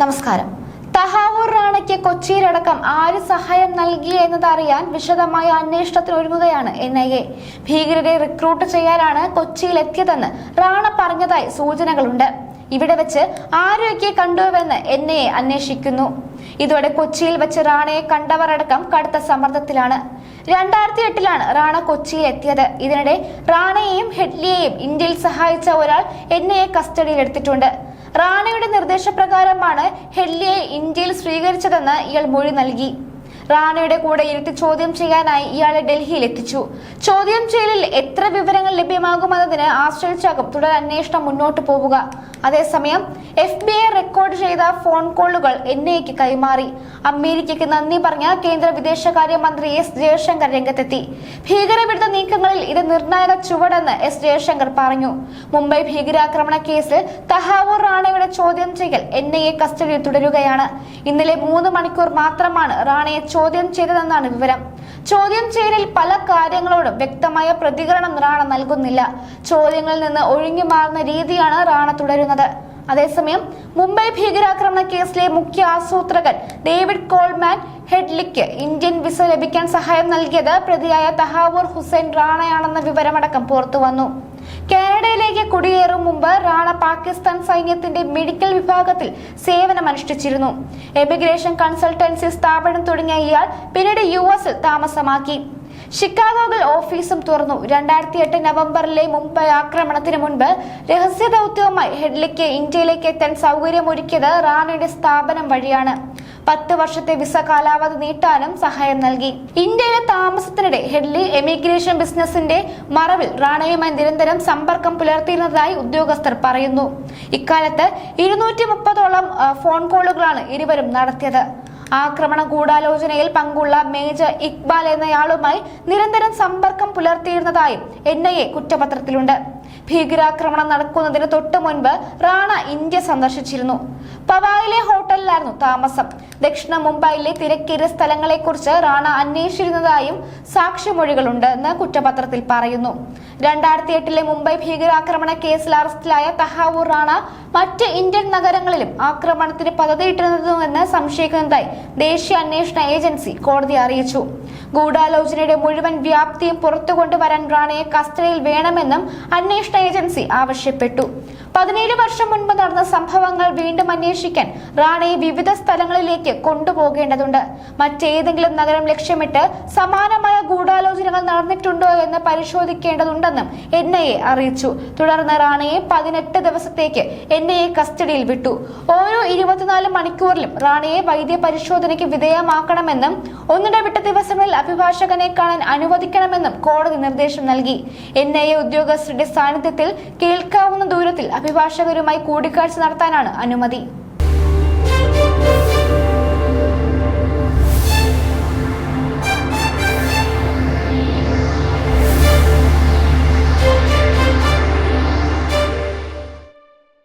നമസ്കാരം. തഹാവൂർ റാണയ്ക്ക് കൊച്ചിയിലടക്കം ആര് സഹായം നൽകി എന്നതറിയാൻ വിശദമായ അന്വേഷണത്തിന് ഒരുങ്ങുകയാണ് എൻ ഐ എ. ഭീകരരെ റിക്രൂട്ട് ചെയ്യാനാണ് കൊച്ചിയിലെത്തിയതെന്ന് റാണ പറഞ്ഞതായി സൂചനകളുണ്ട്. ഇവിടെ വെച്ച് ആരൊക്കെ കണ്ടുവെന്ന് എൻ ഐ എ അന്വേഷിക്കുന്നു. ഇതോടെ കൊച്ചിയിൽ വെച്ച് റാണയെ കണ്ടവരടക്കം കടുത്ത സമ്മർദ്ദത്തിലാണ്. രണ്ടായിരത്തി എട്ടിലാണ് റാണ കൊച്ചിയിൽ എത്തിയത് ഇതിനിടെ റാണയെയും ഹെഡ്ലിയെയും ഇന്ത്യയിൽ സഹായിച്ച ഒരാൾ എൻ ഐ എ കസ്റ്റഡിയിൽ എടുത്തിട്ടുണ്ട്. റാണയുടെ നിർദ്ദേശപ്രകാരമാണ് ഹെഡ്ലിയെ ഇന്ത്യയിൽ സ്വീകരിച്ചതെന്ന് ഇയാൾ മൊഴി നൽകി. റാണയുടെ കൂടെ ഇരുത്തി ചോദ്യം ചെയ്യാനായി ഇയാളെ ഡൽഹിയിൽ എത്തിച്ചു. ചോദ്യം ചെയ്യലിൽ എത്ര വിവരങ്ങൾ ലഭ്യമാകുമെന്നതിന് ആശ്രയിച്ചാകും തുടർ അന്വേഷണം മുന്നോട്ട് പോവുക. അതേസമയം എഫ് ബി ഐ റെക്കോർഡ് ചെയ്ത ഫോൺ കോളുകൾ എൻ ഐക്ക് കൈമാറി. അമേരിക്കയ്ക്ക് നന്ദി പറഞ്ഞ കേന്ദ്ര വിദേശകാര്യ മന്ത്രി എസ് ജയശങ്കർ രംഗത്തെത്തി. ഭീകരവിരുദ്ധ നീക്കങ്ങളിൽ ഇത് നിർണായക ചുവടെന്ന് എസ് ജയശങ്കർ പറഞ്ഞു. മുംബൈ ഭീകരാക്രമണ കേസിൽ തഹാവൂർ റാണയുടെ ചോദ്യം ചെയ്യൽ എൻ ഐ എ കസ്റ്റഡിയിൽ തുടരുകയാണ്. ഇന്നലെ മൂന്ന് മണിക്കൂർ മാത്രമാണ് റാണയെ ചോദ്യം ചെയ്തതെന്നാണ് വിവരം. ചോദ്യം ചെയ്യലിൽ പല കാര്യങ്ങളോടും വ്യക്തമായ പ്രതികരണം റാണ നൽകുന്നില്ല. ചോദ്യങ്ങളിൽ നിന്ന് ഒഴിഞ്ഞു മാറുന്ന രീതിയാണ് റാണ തുടരുന്നത്. അതേസമയം മുംബൈ ഭീകരാക്രമണ കേസിലെ മുഖ്യ ആസൂത്രകൻ ഡേവിഡ് കോൾമാൻ ഹെഡ്ലിക്ക് ഇന്ത്യൻ വിസ ലഭിക്കാൻ സഹായം നൽകിയത് പ്രതിയായ തഹാവൂർ ഹുസൈൻ റാണയാണെന്ന വിവരമടക്കം പുറത്തുവന്നു. കാനഡയിലേക്ക് കുടിയേറും മുമ്പ് റാണ പാകിസ്ഥാൻ സൈന്യത്തിന്റെ മെഡിക്കൽ വിഭാഗത്തിൽ സേവനമനുഷ്ഠിച്ചിരുന്നു. എമിഗ്രേഷൻ കൺസൾട്ടൻസി സ്ഥാപനം തുടങ്ങിയ ഇയാൾ പിന്നീട് യു എസിൽ താമസമാക്കി. ഷിക്കാഗോയിൽ ഓഫീസും തുറന്നു. രണ്ടായിരത്തി എട്ട് നവംബറിലെ മുംബൈ ആക്രമണത്തിന് മുൻപ് രഹസ്യ ദൗത്യവുമായി ഹെഡ്ലിക്ക് ഇന്ത്യയിലേക്ക് എത്താൻ സൗകര്യമൊരുക്കിയത് റാണയുടെ സ്ഥാപനം വഴിയാണ്. പത്ത് വർഷത്തെ വിസ കാലാവധി നീട്ടാനും സഹായം നൽകി. ഇന്ത്യയിലെ താമസത്തിനിടെ ഹെഡ്ലി എമിഗ്രേഷൻ ബിസിനസിന്റെ മറവിൽ റാണയുമായി നിരന്തരം സമ്പർക്കം പുലർത്തിയിരുന്നതായി ഉദ്യോഗസ്ഥർ പറയുന്നു. ഇക്കാലത്ത് ഇരുന്നൂറ്റി മുപ്പതോളം ഫോൺ കോളുകളാണ് ഇരുവരും നടത്തിയത്. ആക്രമണ ഗൂഢാലോചനയിൽ പങ്കുള്ള മേജർ ഇക്ബാൽ എന്നയാളുമായി നിരന്തരം സമ്പർക്കം പുലർത്തിയിരുന്നതായും എൻ ഐ എ കുറ്റപത്രത്തിലുണ്ട്. ഭീകരാക്രമണം നടക്കുന്നതിന് തൊട്ടു മുൻപ് റാണ ഇന്ത്യ സന്ദർശിച്ചിരുന്നു. പവായിലെ ഹോട്ടലിലായിരുന്നു താമസം. ദക്ഷിണ മുംബൈയിലെ തിരക്കേറിയ സ്ഥലങ്ങളെക്കുറിച്ച് റാണ അന്വേഷിച്ചിരുന്നതായും സാക്ഷിമൊഴികളുണ്ട് എന്ന് കുറ്റപത്രത്തിൽ പറയുന്നു. രണ്ടായിരത്തി എട്ടിലെ മുംബൈ ഭീകരാക്രമണ കേസിൽ അറസ്റ്റിലായ തഹാവൂർ റാണ മറ്റ് ഇന്ത്യൻ നഗരങ്ങളിലും ആക്രമണത്തിന് പദ്ധതിയിട്ടിരുന്നതെന്ന് സംശയിക്കുന്നതായി ദേശീയ അന്വേഷണ ഏജൻസി കോടതി അറിയിച്ചു. ഗൂഢാലോചനയുടെ മുഴുവൻ വ്യാപ്തിയും പുറത്തുകൊണ്ടുവരാൻ റാണയെ കസ്റ്റഡിയിൽ വേണമെന്നും അന്വേഷണ ഏജൻസി ആവശ്യപ്പെട്ടു. പതിനേഴ് വർഷം മുൻപ് നടന്ന സംഭവങ്ങൾ വീണ്ടും അന്വേഷിക്കാൻ റാണയെ വിവിധ സ്ഥലങ്ങളിലേക്ക് കൊണ്ടുപോകേണ്ടതുണ്ട്. മറ്റേതെങ്കിലും നഗരം ലക്ഷ്യമിട്ട് സമാനമായ ഗൂഢാലോചനകൾ നടന്നിട്ടുണ്ടോ എന്ന് പരിശോധിക്കേണ്ടതുണ്ടെന്നും എൻ ഐ എ അറിയിച്ചു. തുടർന്ന് റാണയെ പതിനെട്ട് ദിവസത്തേക്ക് എൻ ഐ എ കസ്റ്റഡിയിൽ വിട്ടു. ഓരോ ഇരുപത്തിനാല് മണിക്കൂറിലും റാണയെ വൈദ്യ പരിശോധനയ്ക്ക് വിധേയമാക്കണമെന്നും ഒന്നിടവിട്ട ദിവസങ്ങളിൽ അഭിഭാഷകനെ കാണാൻ അനുവദിക്കണമെന്നും കോടതി നിർദ്ദേശം നൽകി. എൻ ഐ എ ഉദ്യോഗസ്ഥരുടെ സാന്നിധ്യത്തിൽ കേൾക്കാവുന്ന ദൂരത്തിൽ അഭിഭാഷകരുമായി കൂടിക്കാഴ്ച നടത്താനാണ് അനുമതി